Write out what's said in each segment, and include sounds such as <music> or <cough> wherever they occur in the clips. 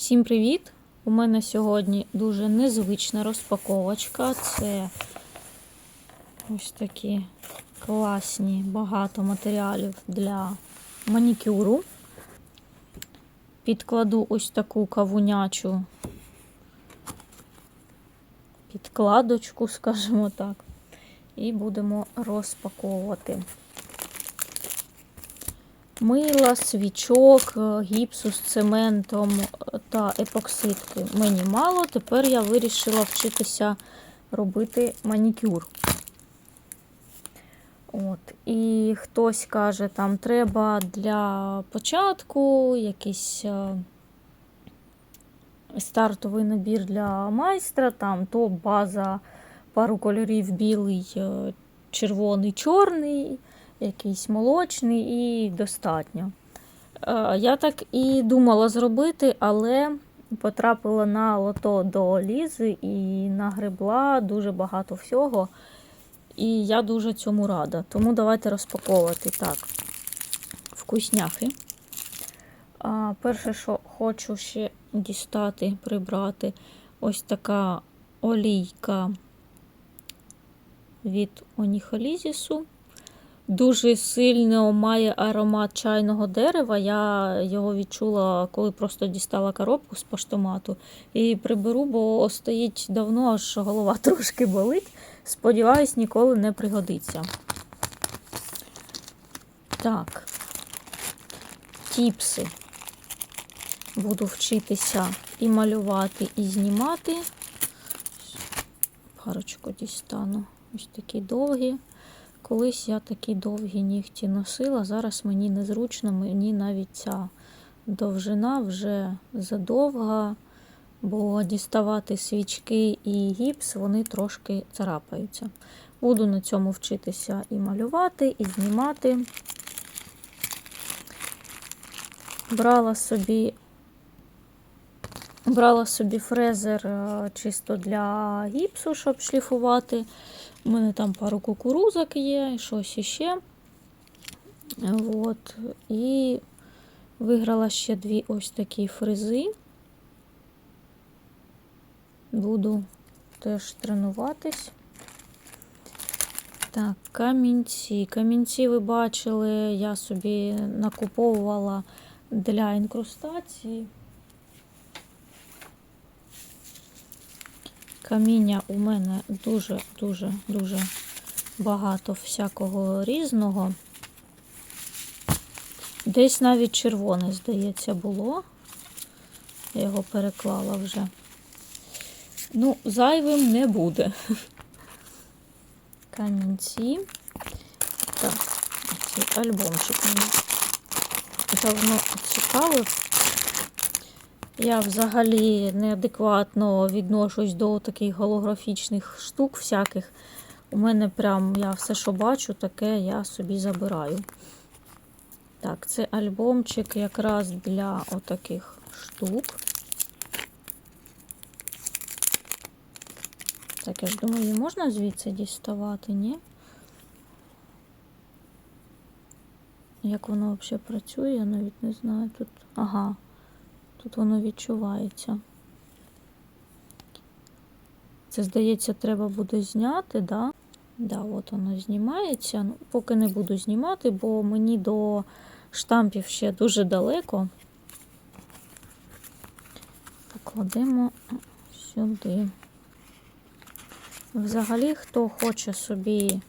Всім привіт! У мене сьогодні дуже незвична розпаковочка. Це ось такі класні, багато матеріалів для манікюру. Підкладу ось таку кавунячу підкладочку, скажімо так, і будемо розпаковувати. Мила, свічок, е, гіпсу з цементом та епоксидки мені мало. Тепер я вирішила вчитися робити манікюр. От. І хтось каже, там треба для початку якийсь е, стартовий набір для майстра, там то база, пару кольорів білий, е, червоний, чорний якийсь молочний і достатньо. Е, Я так і думала зробити, але потрапила на лото до Лізи і нагребла дуже багато всього. І я дуже цьому рада. Тому давайте розпаковувати так. Вкусняхи. А, Перше, що хочу ще дістати, прибрати, ось така олійка від Оніхолізісу. Дуже сильно має аромат чайного дерева. Я його відчула, коли просто дістала коробку з поштомату. І приберу, бо стоїть давно, аж голова <laughs> трошки болить. Сподіваюсь, ніколи не пригодиться. Так, тіпси. Буду вчитися і малювати, і знімати. Парочку дістану. Ось такі довгі. Колись я такі довгі нігті носила, зараз мені незручно, мені навіть ця довжина вже задовга, бо діставати свічки і гіпс вони трошки царапаються. Буду на цьому вчитися і малювати, і знімати. Брала собі брала собі фрезер е, чисто для гіпсу, щоб шліфувати. У мене там пару кукурузок є, і щось іще. От. І виграла ще дві ось такі фрези. Буду теж тренуватись. Так, камінці. Камінці ви бачили, я собі накуповувала для інкрустації. Каміння у мене дуже-дуже-дуже багато всякого різного. Десь навіть червоне, здається, було. Я його переклала вже. Ну, зайвим не буде. <laughs> Камінці. Так, цей альбомчик мені давно цікавив. Я взагалі неадекватно відношусь до таких голографічних штук всяких. У мене прям я все, що бачу, таке я собі забираю. Так, це альбомчик якраз для отаких штук. Так, я ж думаю, її можна звідси діставати, ні? Як воно взагалі працює, я навіть не знаю. Тут. Ага. Тут воно відчувається. Це, здається, треба буде зняти, да? Да, от воно знімається. Ну, Поки не буду знімати, бо мені до штампів ще дуже далеко. Покладемо сюди. Взагалі, хто хоче собі,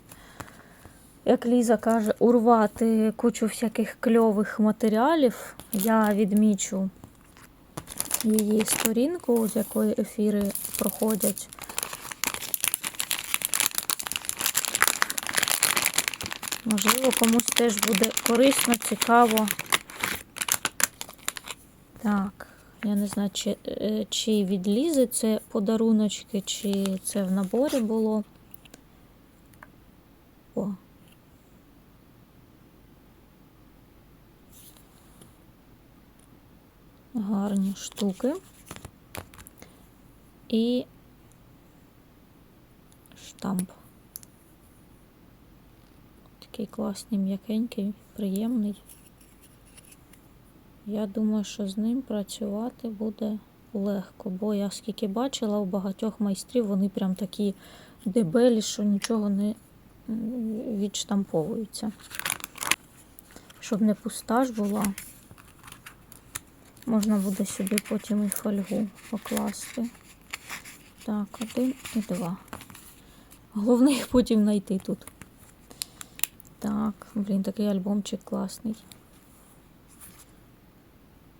як Ліза каже, урвати кучу всяких кльових матеріалів, я відмічу її сторінку, з якої ефіри проходять. Можливо, комусь теж буде корисно, цікаво. Так, я не знаю, чи, е, чи від Лізи це подаруночки, чи це в наборі було. О, гарні штуки. І штамп. Такий класний, м'якенький, приємний. Я думаю, що з ним працювати буде легко, бо я скільки бачила у багатьох майстрів, вони прям такі дебелі, що нічого не відштамповується. Щоб не пуста ж була, можна буде сюди потім і фольгу покласти. Так, один і два. Головне їх потім знайти тут. Так, блін, такий альбомчик класний.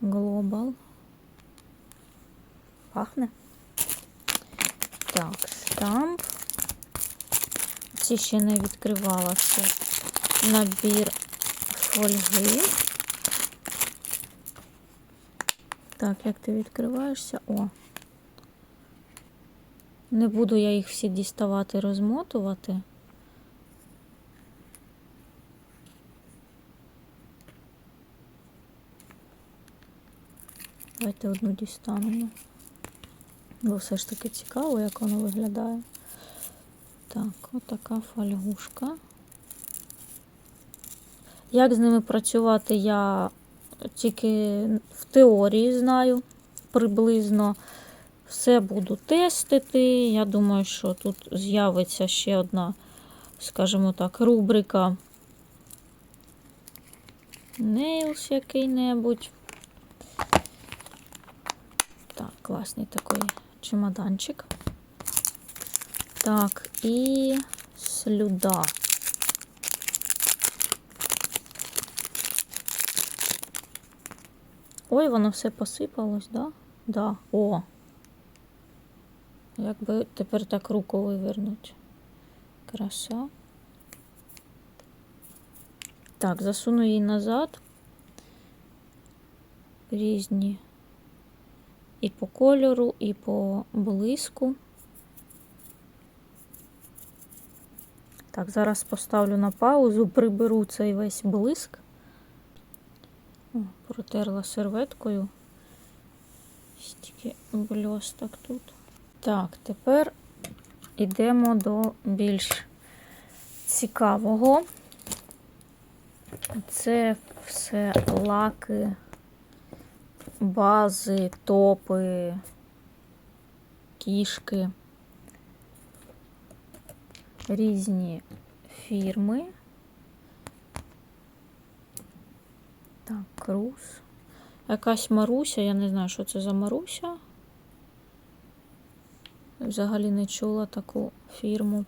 Глобал. Пахне. Так, штамп. Ці ще не відкривала це набір фольги. Так, як ти відкриваєшся? О. Не буду я їх всі діставати, розмотувати. Давайте одну дістанемо. Бо все ж таки цікаво, як воно виглядає. Так, отака фольгушка. Як з ними працювати, я тільки в теорії знаю приблизно. Все буду тестити. Я думаю, що тут з'явиться ще одна, скажімо так, рубрика Nails який-небудь. Так, класний такий чемоданчик. Так, і слюда. Ой, воно все посипалось, да? Да. О. Як би тепер так руку вивернуть. Краса. Так, засуну її назад. Різні. І по кольору, і по блиску. Так, зараз поставлю на паузу, приберу цей весь блиск. О, протерла серветкою. Стільки бльосток тут. Так, тепер йдемо до більш цікавого. Це все лаки, бази, топи, кішки, різні фірми. Так, круз. Якась Маруся, я не знаю, що це за Маруся. Взагалі не чула таку фірму.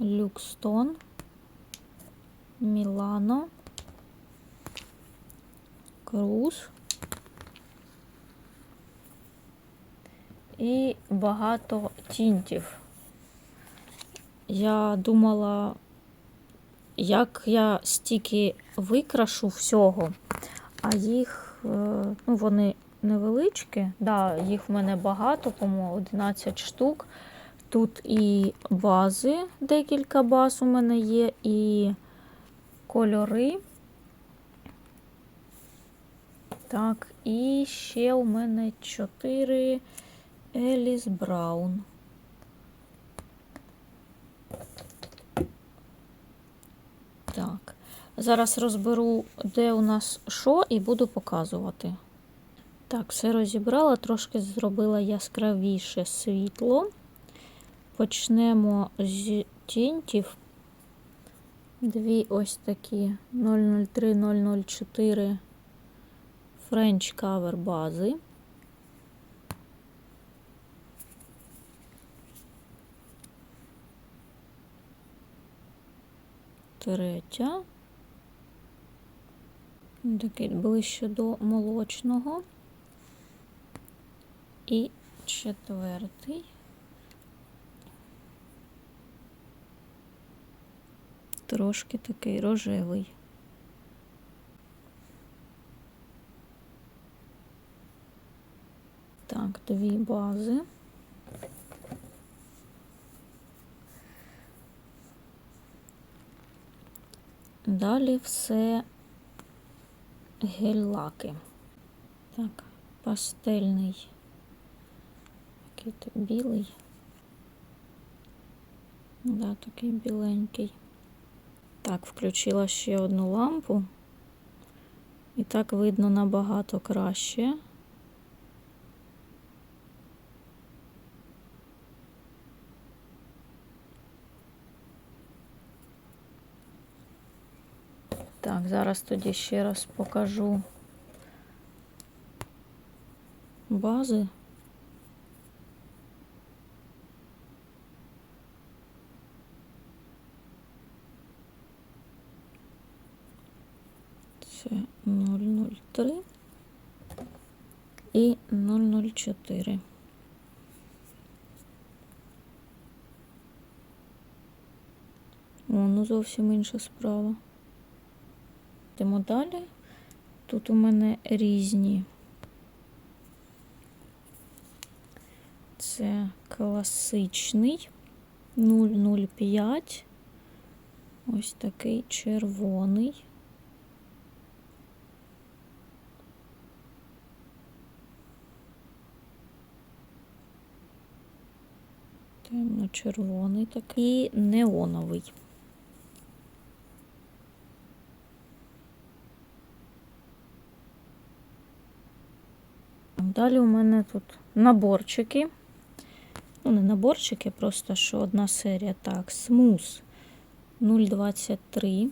Люкстон, Мілано, Круз і багато тінтів. Я думала, як я стільки викрашу всього, а їх, е, ну, вони невеличкі. Да, їх в мене багато, по-моєму, 11 штук. Тут і бази, декілька баз у мене є, і кольори. Так, і ще у мене 4 Еліс Браун. Так, зараз розберу, де у нас що, і буду показувати. Так, все розібрала, трошки зробила яскравіше світло. Почнемо з тінтів. Дві ось такі 003-004 French Cover бази. Третя. Такий ближче до молочного. І четвертий. Трошки такий рожевий. Так, дві бази. Далі все гель-лаки. Так, пастельний, який то білий. Да, такий біленький. Так, включила ще одну лампу. І так видно набагато краще. Так, зараз тоді ще раз покажу бази. Це 003 і 004. О, ну зовсім інша справа. Йдемо далі. Тут у мене різні. Це класичний 005. Ось такий червоний. Темно-червоний такий і неоновий. Далі у мене тут наборчики. Ну, не наборчики, просто що одна серія. Так, смус 0,23.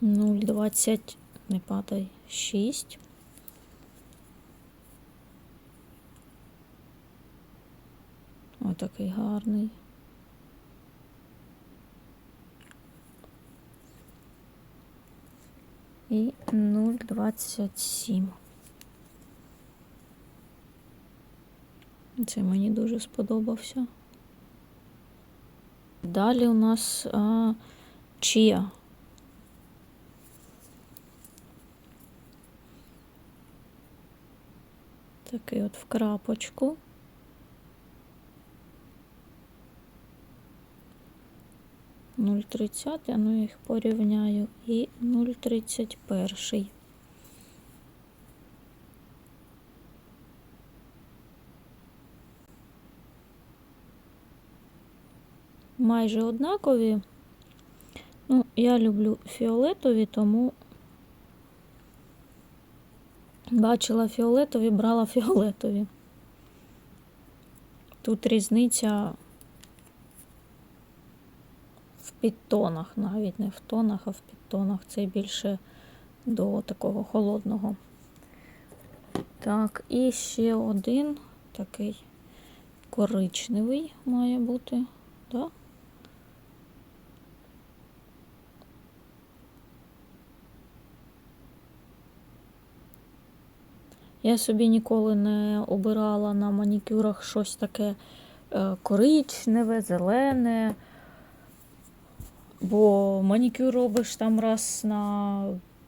Нуль двадцять, не падай, шість. Ось такий гарний. І 0,27. Це мені дуже сподобався. Далі у нас а, чия. Такий от в крапочку. Нуль тридцятий, ну я їх порівняю, і 0,31. Майже однакові. Ну, я люблю фіолетові, тому бачила фіолетові, брала фіолетові. Тут різниця в підтонах, навіть не в тонах, а в підтонах. Це більше до такого холодного. Так, і ще один такий коричневий має бути, так? Я собі ніколи не обирала на манікюрах щось таке е, коричневе, зелене. Бо манікюр робиш там раз на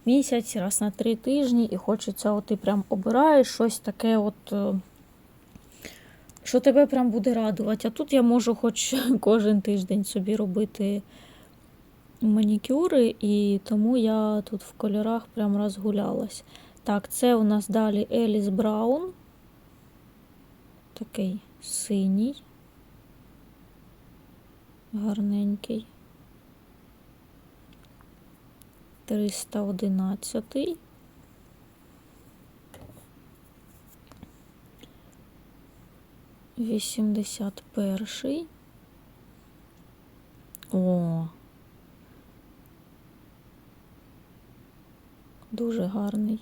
місяць, раз на три тижні, і хочеться, от ти прям обираєш щось таке, от, е, що тебе прям буде радувати. А тут я можу хоч <laughs> кожен тиждень собі робити манікюри, і тому я тут в кольорах прям розгулялась. Так, це у нас далі Еліс Браун. Такий синій, гарненький. 311. Вісімдесят перший. О. Дуже гарний.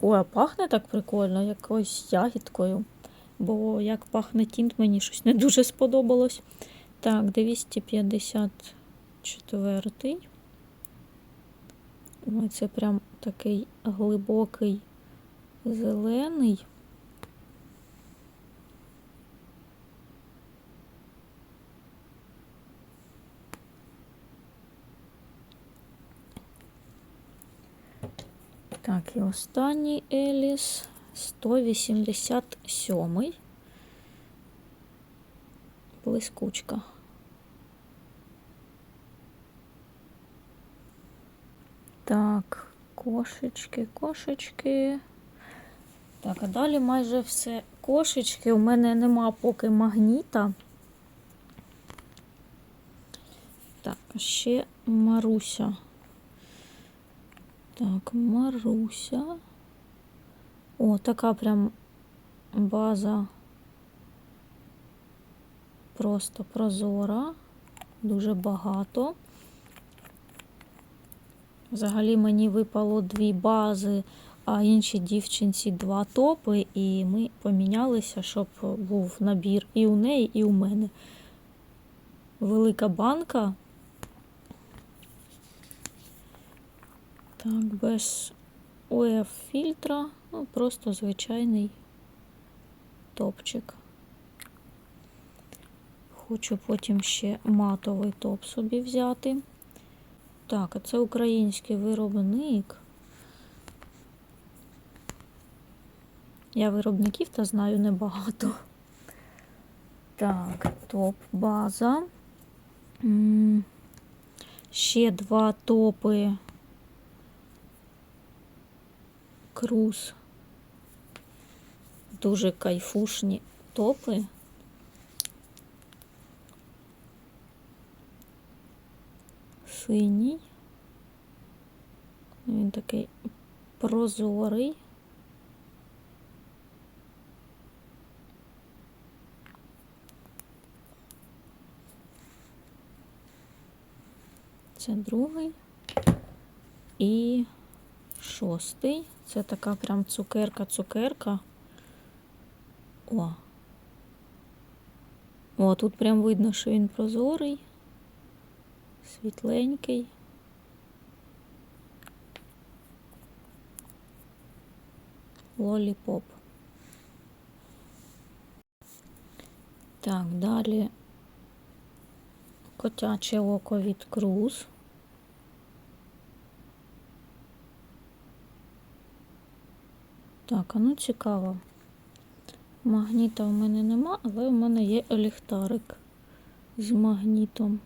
Ой, а пахне так прикольно, якоюсь ягідкою. Бо як пахне тінт, мені щось не дуже сподобалось. Так, 254. Ой, це прям такий глибокий зелений. Так, і останній Еліс 187. Блискучка. Так, кошечки, кошечки. Так, а далі майже все кошечки. У мене нема поки магніта. Так, ще Маруся. Так, Маруся. О, така прям база просто прозора, дуже багато. Взагалі мені випало дві бази, а іншій дівчинці два топи, і ми помінялися, щоб був набір і у неї, і у мене. Велика банка. Так, без ОФ фільтра, ну, просто звичайний топчик. Хочу потім ще матовий топ собі взяти. Так, а це український виробник. Я виробників та знаю небагато. Так, топ база. Ще два топи. Круз. Дуже кайфушні топи. Синій. Він такий прозорий. Це другий. І шостий. Це така прям цукерка-цукерка. О. О, тут прям видно, що він прозорий, світленький. Лоліпоп. Так, далі котяче око від Круз. Так, а ну цікаво. Магніта в мене нема, але в мене є ліхтарик з магнітом.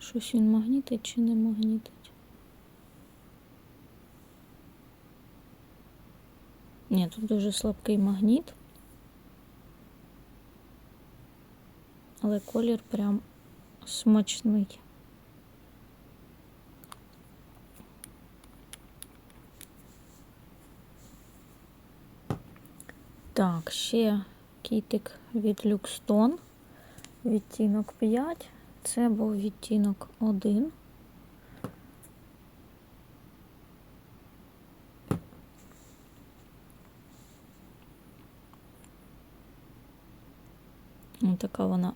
Щось він магнітить чи не магнітить? Ні, тут дуже слабкий магніт. Але колір прям смачний. Так, ще кітик від Люкстон. Відтінок 5. Це був відтінок 1. Ось така вона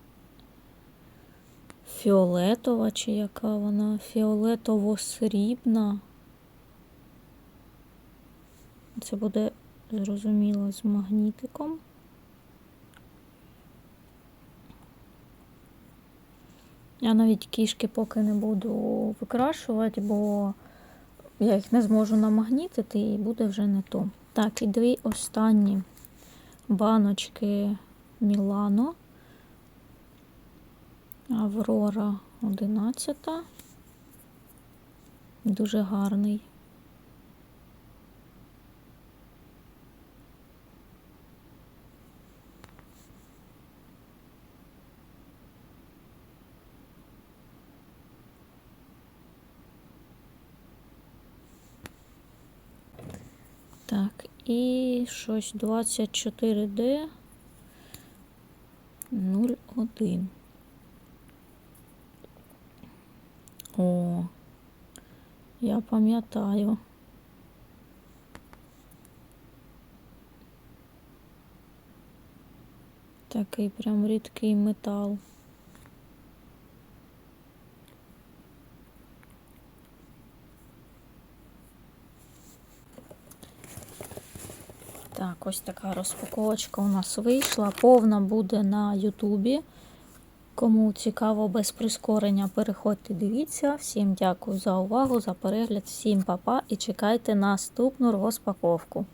фіолетова, чи яка вона фіолетово-срібна. Це буде зрозуміло з магнітиком. Я навіть кішки поки не буду викрашувати, бо я їх не зможу намагнітити і буде вже не то. Так, і дві останні баночки Мілано. Аврора 11. Дуже гарний. Так, і щось 24D 01. О, я пам'ятаю. Такий прям рідкий метал. Так, ось така розпаковочка у нас вийшла. Повна буде на Ютубі. Кому цікаво без прискорення, переходьте, дивіться. Всім дякую за увагу, за перегляд, всім па-па і чекайте наступну розпаковку.